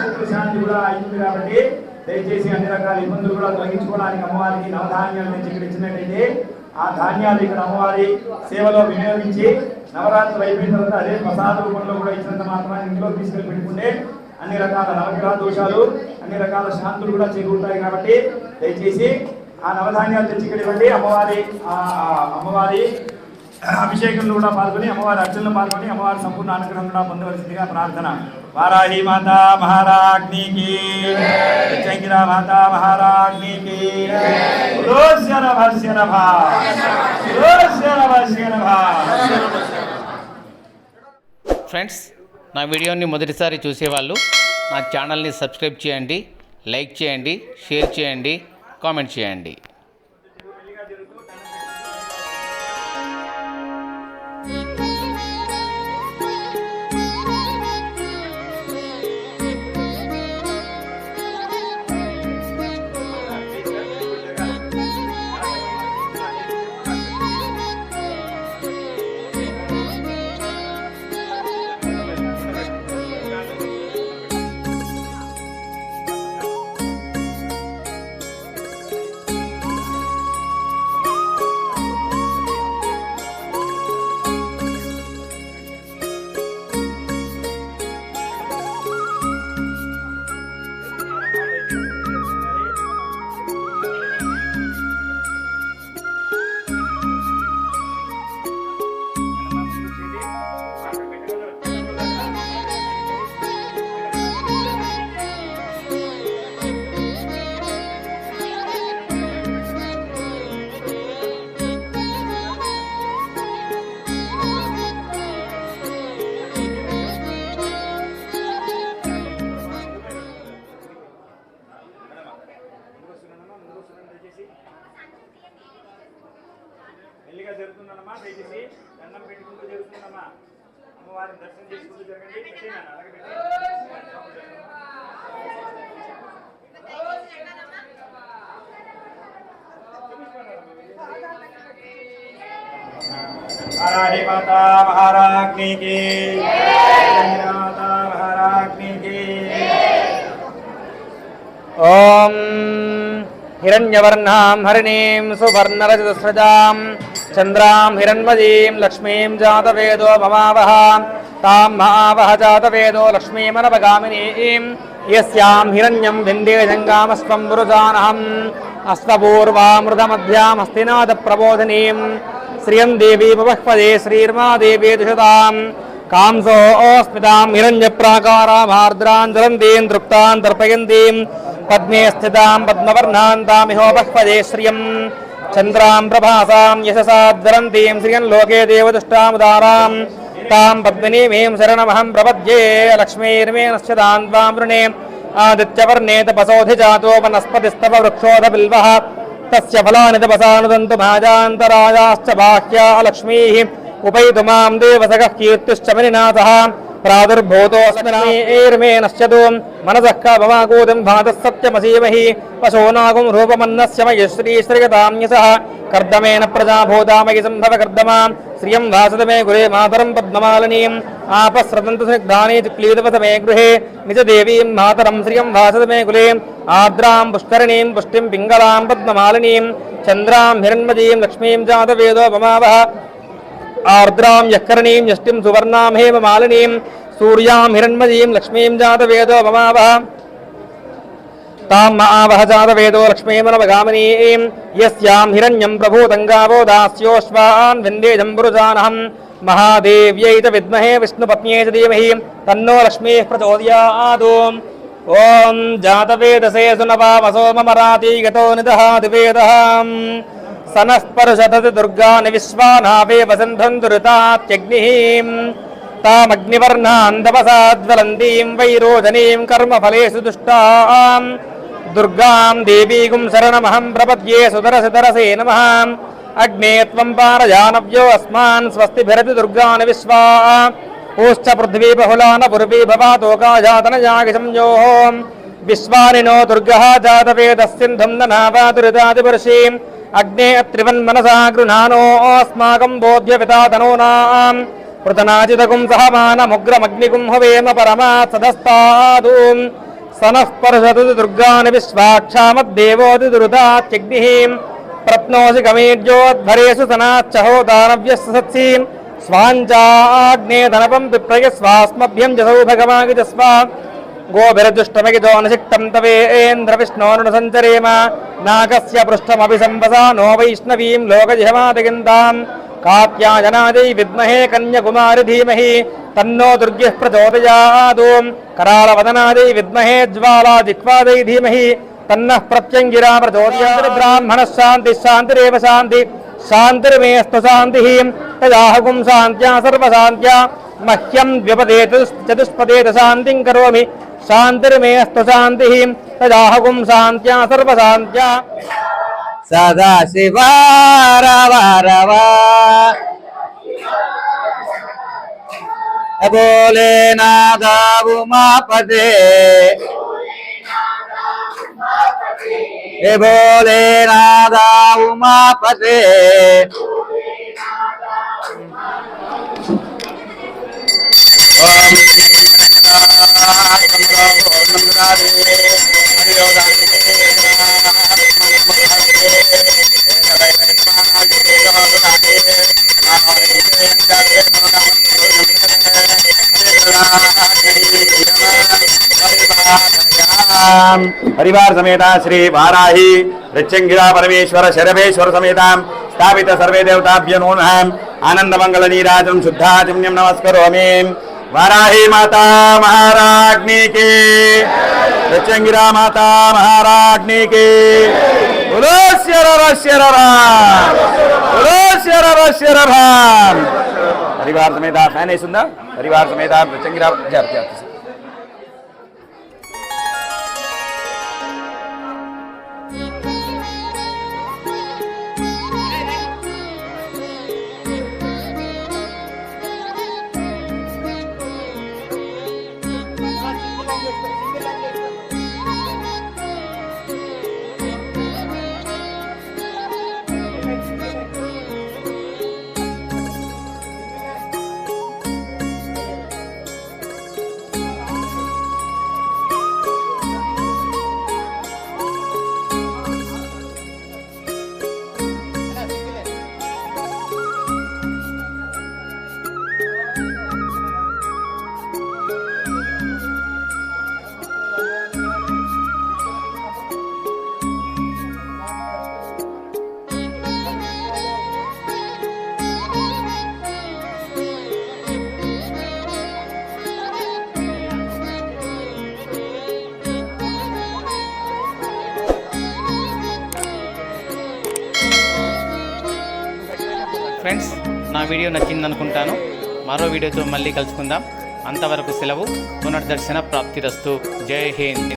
నక్షత్ర శాంతి కూడా అయింది కాబట్టి దయచేసి అన్ని రకాల ఇబ్బందులు కూడా తొలగించుకోవడానికి అమ్మవారికి నవధాన్యాలు తెచ్చి ఇక్కడ ఇచ్చినట్టయితే ఆ ధాన్యాలు ఇక్కడ అమ్మవారి సేవలో వినియోగించి నవరాత్రులు అయిపోయిన తర్వాత అదే ప్రసాద రూపంలో కూడా ఇచ్చినంత మాత్రమే ఇంట్లో తీసుకెళ్ళి పెట్టుకుంటే అన్ని రకాల నవగ్రహ దోషాలు అన్ని రకాల శాంతులు కూడా చేకూరుతాయి కాబట్టి దయచేసి ఆ నవధాన్యాలు తెచ్చి ఇక్కడ ఇవ్వండి. అమ్మవారి అమ్మవారి అభిషేకంలో కూడా పాల్గొని అమ్మవారి అర్చనలో పాల్గొని అమ్మవారి సంపూర్ణ అనుగ్రహం కూడా పొందవలసిందిగా ప్రార్థన. వారాహి మాత మహారాజ్ఞికి చంగిరా మాత మహారాజ్ఞికి శరభ శరభ ఫ్రెండ్స్ నా వీడియోని మొదటిసారి చూసేవాళ్ళు నా ఛానల్ని సబ్స్క్రైబ్ చేయండి లైక్ చేయండి షేర్ చేయండి కామెంట్ చేయండి. అమ్మవారిని దర్శనం చేసుకుంటూ జరగండి పెట్టేనా అలాగే పెట్టేయండి. వారాహి మాతా మహారాజ్ఞి కి జయ మాతా మహారాజ్ఞి కి ॐ हिरण्यवर्णां हरिणीं सुवर्णरजतस्रजां చంద్రాం హిరణ్మదీం లక్ష్మీం జాతవేదో మమావహ తాం మహావహ జాతవేదో లక్ష్మీమనవగామినీం. యస్యాం హిరణ్యం విందేజంగామస్వం వృజానహం. అస్వపూర్వామృతమధ్యామస్తినాథ ప్రబోధినీం శ్రియం దేవీ బహ్పదే శ్రీర్మాదేవీ దుషతాం. కాంసో ఓస్మితాం హిరణ్యప్రాకారామార్ద్రాంజలం దీం తృప్తాం దర్పయంతీం పద్మే స్థితాం పద్మవర్ణాంతామిహోపహ్పదే శ్రియం. చంద్రాం ప్రభాసాం యశసాద్వరంతీం శ్రియన్ లోకే దేవదుష్టాముదారాం తాం పద్మినీమీం శరణమహం ప్రపద్యే లక్ష్మీర్మే నశ్చదాన్ వామృణే ఆదిత్యవర్ణే తపసోధి జాతో వనస్పతిస్తవ వృక్షోధ బిల్వ. తస్య ఫలాని తపసానుదంతు భాజాంతరాజాశ్చ బాహ్యా లక్ష్మీ. ఉపైతుమాం దేవసగః కీర్తిశ్చ మనినాథ ప్రాదుర్భూతోస్మిర్మేణశ్చదూం మనసః కామమాగూదం భాతస్సత్యమసీమహి పశోనాగుం రూపమన్నస్యమయ శ్రీశ్రియతామ్యస కర్దమేన ప్రజాభూతామయ సంభవ కర్దమా శ్రియం భాసత మే గురే మాతరం పద్మమాలనీం ఆపస్రదంతు స్నిగ్ధానే క్లీదవత మే గృహే నిజ దేవీం మాతరం శ్రియం భాసత మే గులే ఆద్రాం పుష్కరిణీం పుష్టిం పింగళాం పద్మమాలినీం చంద్రాం హిరణ్మదీం లక్ష్మీం జాతవేదో మమావహ ఆర్ద్రాం యఃకరణీం యష్టిం సువర్ణాం హేమ మాలినీం సూర్యాం హిరణ్మయీం లక్ష్మీం జాతవేదో మమావహ తాం మహావహ జాతవేదో లక్ష్మీమనవగామినీం యస్యాం హిరణ్యం ప్రభూతంగావో దాస్యోష్వాన్ విందే జంబురుజానహం మహాదేవ్యైత విద్మహే విష్ణుపత్న్యే చ ధీమహి తన్నో లక్ష్మీః ప్రచోదయాదు ఓం జాతవేదసే సునపామసో మమరాతి గతో నిదహాది వేదహం సనఃపరుషత్ దుర్గాని విశ్వానావే వసంధందురుతాత్యగ్నిః తామగ్నివర్ణాంధవసాజ్వలంతీం వైరోధనీం కర్మఫలేషు దుష్టాం దుర్గాం దేవీగుం శరణమహం ప్రపద్యే సుదరసితరసే నమ అగ్నే త్వం పారయానవ్యో అస్మాన్ స్వస్తిభిరతి దుర్గాని విశ్వా పూశ్చ పృథ్వీ బహుళాన పురువీ భవాతోకాజాతనయాగి సంయోః విశ్వానినో దుర్గ జాతవేదస్సింధం ననావాదురితాదిపురుషీం అగ్నే త్రివన్మనసా గృహానోస్మాకం బోధ్యవితాతనూనాం పృతనాజితకుం సహమానముగ్రమగ్నికుం హవేమ పరమాత్ సదస్తాదు సనః పరుషదు దుర్గాని విశ్వాక్షామద్దేవోదిదురుతాత్యగ్నిః ప్రత్నోసి గమేర్జోధ్వరేషు సనాచ్చహో దానవ్యస్సత్సీం స్వాంచాగ్నే ధనపం విప్రయ స్వాస్మభ్యం జసౌ భగవాగి జస్వా गोभिरदुष्टमगितोनसिक्तन्तवेन्द्रविष्णोनुसञ्चरेम नागस्य पृष्ठमपि सम्पसा नो वैष्णवीं लोकजिहमादिगिन्ताम् कात्यायनादै विद्महे कन्याकुमारि धीमहि, तन्नो दुर्गः प्रचोदयादो। करालवदनादै विद्महे ज्वालादिक्वादै धीमहि, तन्नः प्रत्यङ्गिरा प्रचोदयाद्ब्राह्मणः शान्तिः, शान्तिरेव शान्ति। शान्तिर्मेऽस्तु शान्तिः। तदाहगुं शान्त्या, सर्वशान्त्या। मह्यं द्व्यपदे चतुष्पदे शान्तिं करोमि। शान्तिर्मेऽस्तु तदाहुं शान्त्या सर्वशान्त्या। सदा शिवा रव रव। भोलेनाथावुमापदे हे भोलेनाथा उमापते ओम బోలే నాదావు మాపదే ఏ బోలే నాదావు మాపదే పరివార సమేత శ్రీ వారాహి ప్రత్యంగిరా పరమేశ్వర శరభేశ్వర సమేతాం స్థాపిత సర్వే దేవతాభ్య వారాహి మాతా మహారాజ్ఞికి కి మాతా మహారాజ్ఞికి బోలో శరర శరర బోలో శరర శరర పరివార సమేత ఫ్యాన్ వేసిందా పరివార సమేత ప్రత్యంగిరా జాగ్రత్త ఫ్రెండ్స్ నా వీడియో నచ్చిందనుకుంటాను మరో వీడియోతో మళ్ళీ కలుసుకుందాం. అంతవరకు సెలవు. పునర్దర్శన ప్రాప్తిరస్తు. జై హింద్.